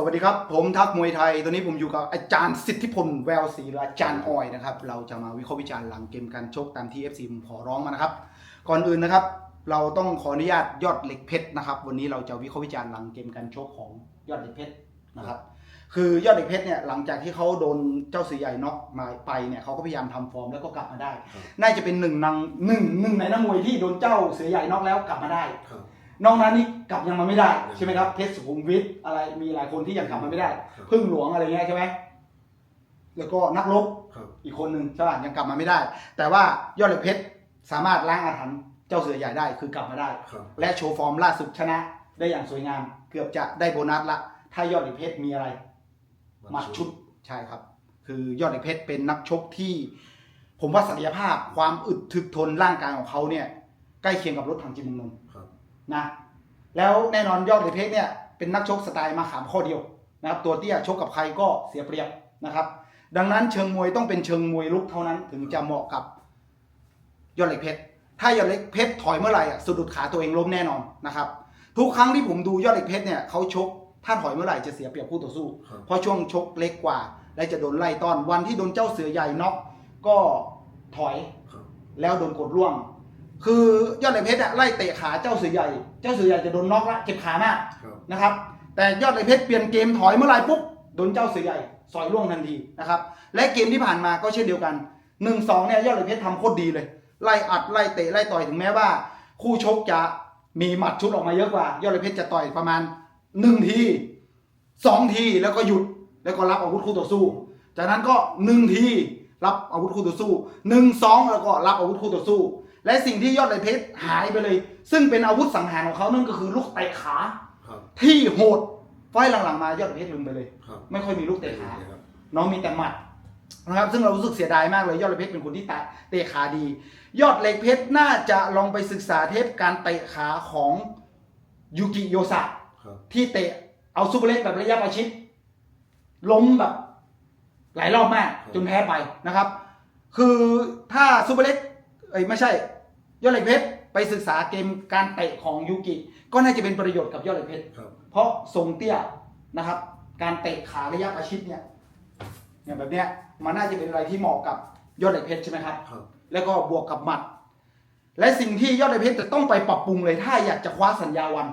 สวัสดีครับ ผมทักมวยไทย ตอนนี้ผมอยู่กับอาจารย์สิทธิพลแววศรีหรืออาจารย์ออยนะครับ เราจะมาวิเคราะห์วิจารณ์หลังเกมการชกตามที่ FC ผมขอร้องมานะครับ ก่อนอื่นนะครับ เราต้องขออนุญาตยอดเหล็กเพชรนะครับ วันนี้เราจะวิเคราะห์วิจารณ์หลังเกมการชกของยอดเหล็กเพชรนะครับ คือยอดเหล็กเพชรเนี่ยหลังจากที่เขาโดนเจ้าเสือใหญ่น็อกมาไปเนี่ยเขาก็พยายามทำฟอร์มแล้วก็กลับมาได้ครับน่าจะเป็นหนึ่งนางหนึ่งหนึ่งในนักมวยที่โดนเจ้าเสือใหญ่น็อกแล้วกลับมาได้ ครับ นอกนั้นนี่กลับยังมาไม่ได้ใช่ไหมครับเพชรสุขุมวิทอะไรมีหลายคนที่ยังกลับมาไม่ได้ ครับพึ่งหลวงอะไรเงี้ยใช่ไหมแล้วก็นักรบครับ อีกคนหนึ่งใช่ป่ะยังกลับมาไม่ได้ แต่ว่ายอดเหล็กเพชรสามารถล้างอาถรรพ์เจ้าเสือใหญ่ได้คือกลับมาได้ ครับ และโชว์ฟอร์มล่าสุดชนะ ได้อย่างสวยงาม เกือบจะได้โบนัสละ ถ้ายอดเหล็กเพชรมีอะไร หมัดชุดใช่ครับ คือยอดเหล็กเพชรเป็นนักชกที่ ผมว่าศักยภาพความอึดถึกทนร่างกายของเขาเนี่ย ใกล้เคียงกับรถถังจิมเมืองนนท์ครับ นะแล้วแน่นอนยอดเหล็กเพชรเนี่ยเป็นนักชกสไตล์มาขามข้อเดียวนะครับตัวเตี้ยชกกับใครก็เสียเปรียบนะครับ ดังนั้นเชิงมวยต้องเป็นเชิงมวยลุกเท่านั้นถึงจะเหมาะกับยอดเหล็กเพชรถ้ายอดเหล็กเพชรถอยเมื่อไหร่อะสะดุดขาตัวเองล้มแน่นอนนะครับทุกครั้งที่ผมดูยอดเหล็กเพชรเนี่ยเขาชกถ้าถอยเมื่อไหร่จะเสียเปรียบคู่ต่อสู้ครับเพราะช่วงชกเล็กกว่า และจะโดนไล่ต้อนวันที่โดนเจ้าเสือใหญ่น็อกก็ถอยครับแล้วโดนกดร่วง คือยอดเหล็กเพชรอะไล่เตะขาเจ้าเสือใหญ่ เจ้าเสือใหญ่จะโดนน็อกละเจ็บขามากครับ นะครับ แต่ยอดเหล็กเพชรเปลี่ยนเกมถอยเมื่อไหร่ปุ๊บโดนเจ้าเสือใหญ่สอยร่วงทันทีนะครับและเกมที่ผ่านมาก็เช่นเดียวกัน1นสองเนี่ยยอดเหล็กเพชรทำโคตรดีเลย ไล่อัดไล่เตะไล่ต่อยถึงแม้ว่า คู่ชกจะมีหมัดชุดออกมาเยอะกว่า ยอดเหล็กเพชรจะต่อยประมาณ1ทีสองทีแล้วก็หยุดแล้วก็รับอาวุธคู่ต่อสู้ จากนั้นก็หนึ่งทีรับอาวุธคู่ต่อสู้หนึ่งสองแล้วก็รับอาวุธคู่ต่อสู้ และสิ่งที่ยอดเหล็กเพชรหายไปเลย ซึ่งเป็นอาวุธสังหารของเขานั่นก็คือลูกเตะขาครับที่โหดไฟล์หลังๆมายอดเหล็กเพชรลืมไปเลย ครับไม่ค่อยมีลูกเตะขาครับ น้องมีแต่หมัดนะครับ ซึ่งเรารู้สึกเสียดายมากเลยยอดเหล็กเพชรเป็นคนที่ตะเตะขาดี ยอดเหล็กเพชรน่าจะลองไปศึกษาเทปการเตะขาของยูกิโยสะครับ ที่เตะเอาซูเปอร์เล็กแบบระยะประชิดล้มแบบ หลายรอบมาก จนแพ้ไปนะครับ คือถ้าซูเปอร์เล็กเอ้ยไม่ใช่ ยอดเหล็กเพชรไปศึกษาเกมการเตะของยูกิ ก็น่าจะเป็นประโยชน์กับยอดเหล็กเพชรครับ เพราะทรงเตี้ยนะครับ การเตะขาระยะประชิดเนี่ยเนี่ยแบบเนี้ยมันน่าจะเป็นอะไรที่เหมาะกับยอดเหล็กเพชรใช่ไหมครับ ครับ แล้วก็บวกกับหมัด และสิ่งที่ยอดเหล็กเพชรจะต้องไปปรับปรุงเลยถ้าอยากจะคว้าสัญญาวัน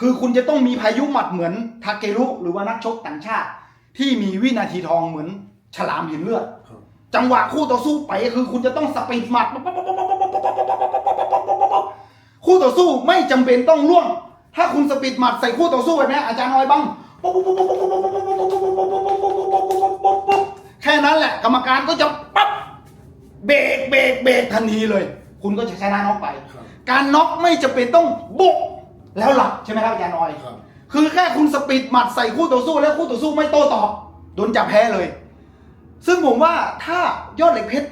คือคุณจะต้องมีพายุหมัดเหมือนทาเกรุหรือว่านักชกต่างชาติ ที่มีวินาทีทองเหมือนฉลามหินเลือด ครับ จังหวะคู่ต่อสู้ไปคือคุณจะต้องสปีดหมัดคู่ต่อ สู้ไม่จำเป็นต้องล่วง ถ้าคุณสปีดหมัดใส่คู่ต่อสู้แบบนี้อาจารย์น้อยบังแค่นั้นแหละกรรมการก็จะปั๊บเบรกเบรกเบรกทันทีเลย คุณก็จะชนะน็อกไป การน็อกไม่จำเป็นต้องโบกแล้วหลับใช่ไหมครับอาจารย์น้อยคือแค่คุณสปีดหมัดใส่คู่ต่อสู้แล้วคู่ต่อสู้ไม่โต้ตอบโดนจับแพ้เลย ซึ่งผมว่าถ้ายอดเหล็กเพชร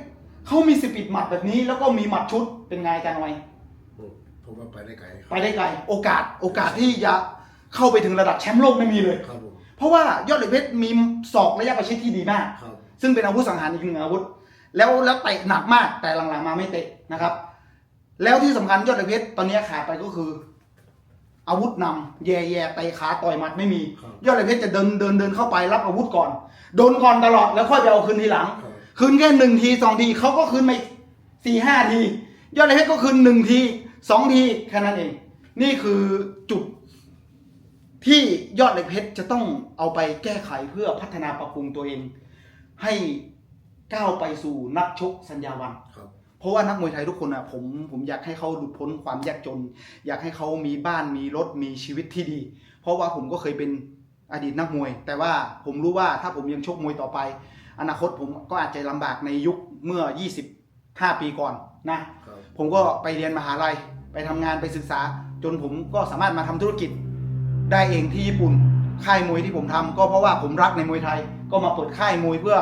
เขามีสปีดหมัดแบบนี้ แล้วก็มีหมัดชุดเป็นไงอาจารย์น้อย ผมว่าไปได้ไกลคไปรับได้ไกล โอกาสโอกาสที่จะเข้าไปถึงระดับแชมป์โลกไม่มีเลย ครับผมเพราะว่ายอดเหล็กเพชรมีศอกระยะประชิดที่ดีมาก ครับซึ่งเป็นอาวุธสังหารอีกหนึ่งอาวุธ แล้วแล้วเตะหนักมากแต่หลังๆมาไม่เตะนะครับ แล้วที่สำคัญยอดเหล็กเพชรตอนนี้ขาดไปก็คือ อาวุธนำแย่แย่เตะขาต่อยหมัดไม่มี ครับยอดเหล็กเพชรจะเดินเดินเดินเข้าไปรับอาวุธก่อนโดนก่อนตลอดแล้วค่อยไปเอาคืนทีหลัง ครับคืนแค่หนึ่งทีสองทีเขาก็คืนไปสี่ห้าที ยอดเหล็กเพชรก็คืนหนึ่งที สองทีแค่นั้นเอง นี่คือจุดที่ยอดเหล็กเพชรจะต้องเอาไปแก้ไขเพื่อพัฒนาปรับปรุงตัวเอง ให้ก้าวไปสู่นักชกสัญญาวันครับเพราะว่านักมวยไทยทุกคนอะผมผมอยากให้เขาหลุดพ้นความยากจน อยากให้เขามีบ้านมีรถมีชีวิตที่ดี เพราะว่าผมก็เคยเป็นอดีตนักมวย แต่ว่าผมรู้ว่าถ้าผมยังชกมวยต่อไป อนาคตผมก็อาจจะลำบากในยุคเมื่อ 25 ปีก่อน นะ ครับผมก็ไปเรียนมหาลัยไปทำงานไปศึกษา จนผมก็สามารถมาทำธุรกิจ ได้เองที่ญี่ปุ่น ค่ายมวยที่ผมทำก็เพราะว่าผมรักในมวยไทย ก็มาเปิดค่ายมวยเพื่อ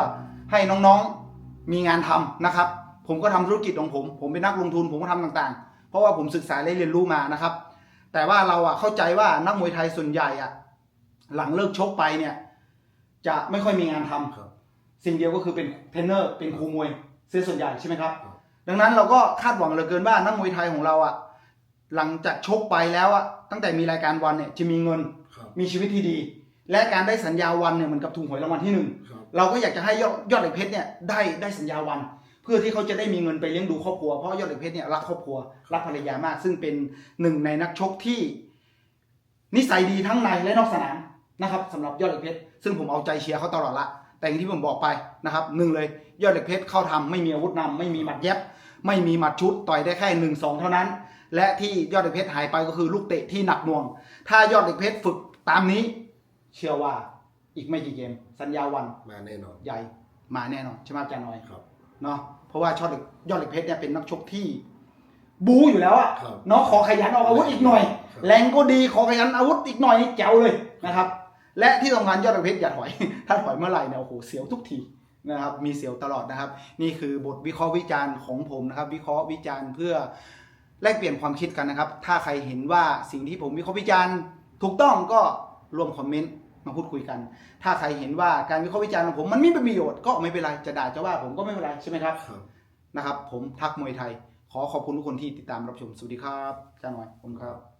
ให้น้องๆมีงานทำนะครับ ผมก็ทำธุรกิจของผม ผมเป็นนักลงทุนผมก็ทำต่างๆ เพราะว่าผมศึกษาและเรียนรู้มานะครับ แต่ว่าเราอะเข้าใจว่านักมวยไทยส่วนใหญ่อะหลังเลิกชกไปเนี่ย จะไม่ค่อยมีงานทำ ครับ สิ่งเดียวก็คือเป็นเทรนเนอร์เป็นครูมวยเสียส่วนใหญ่ใช่ไหมครับ ครับ ดังนั้นเราก็คาดหวังเหลือเกินว่านักมวยไทยของเราอะหลังจากชกไปแล้วอะตั้งแต่มีรายการวันเนี่ยจะมีเงินครับมีชีวิตที่ดี และการได้สัญญาวันเนี่ยเหมันกับถูกหวยรางวัลที่หนึ่งครับเราก็อยากจะให้ยอดยอดเหล็กเพชรเนี่ยได้ได้สัญญาวัน เพื่อที่เขาจะได้มีเงินไปเลี้ยงดูครอบครัวเพราะยอดเหล็กเพชรเนี่ยรักครอบครัวรักภรรยามาก ซึ่งเป็นหนึ่งในนักชกที่ นิสัยดีทั้งในและนอกสนามนะครับสำหรับยอดเหล็กเพชรซึ่งผมเอาใจเชียร์เขาตลอดละ แต่อย่างที่ผมบอกไปนะครับหนึ่งเลยยอดเหล็กเพชรเข้าทำไม่มีอาวุธนำไม่มีหมัดเย็บ ไม่มีหมัดชุดต่อยได้แค่หนึ่งสองเท่านั้น และที่ยอดเหล็กเพชรหายไปก็คือลูกเตะที่หนักหน่วง ถ้ายอดเหล็กเพชรฝึกตามนี้ เชื่อว่าอีกไม่กี่เกม สัญญาวันมาแน่นอนใหญ่มาแน่นอนใช่ไหมอาจารย์น้อยครับเนาะเพราะว่าชอดเหล็กยอดเหล็กเพชรเนี่ยเป็นนักชกที่ บูอยู่แล้วอะครับเนาะขอขยันออกอาวุธอีกหน่อยครับแรงก็ดีขอขยันอาวุธอีกหน่อยนี่แจ๋วเลยนะครับ และที่สำคัญยอดเหล็กเพชรอย่าถอย ถ้าถอยเมื่อไหร่เนี่ยโอ้โหเสียวทุกทีนะครับมีเสียวตลอดนะครับ นี่คือบทวิเคราะห์วิจารณ์ของผมนะครับ วิเคราะห์วิจารณ์เพื่อแลกเปลี่ยนความคิดกันนะครับ ถ้าใครเห็นว่าสิ่งที่ผมวิเคราะห์วิจารณ์ถูกต้องก็ร่วมคอมเมนต์มาพูดคุยกัน ถ้าใครเห็นว่าการวิเคราะห์วิจารณ์ของผมมันไม่เป็นประโยชน์ก็ไม่เป็นไรจะด่าจะว่าผมก็ไม่เป็นไรใช่ไหมครับครับนะครับ ผมทักมวยไทย ขอขอบคุณทุกคนที่ติดตามรับชมสวัสดีครับอาจารย์หน่อยขอบคุณครับ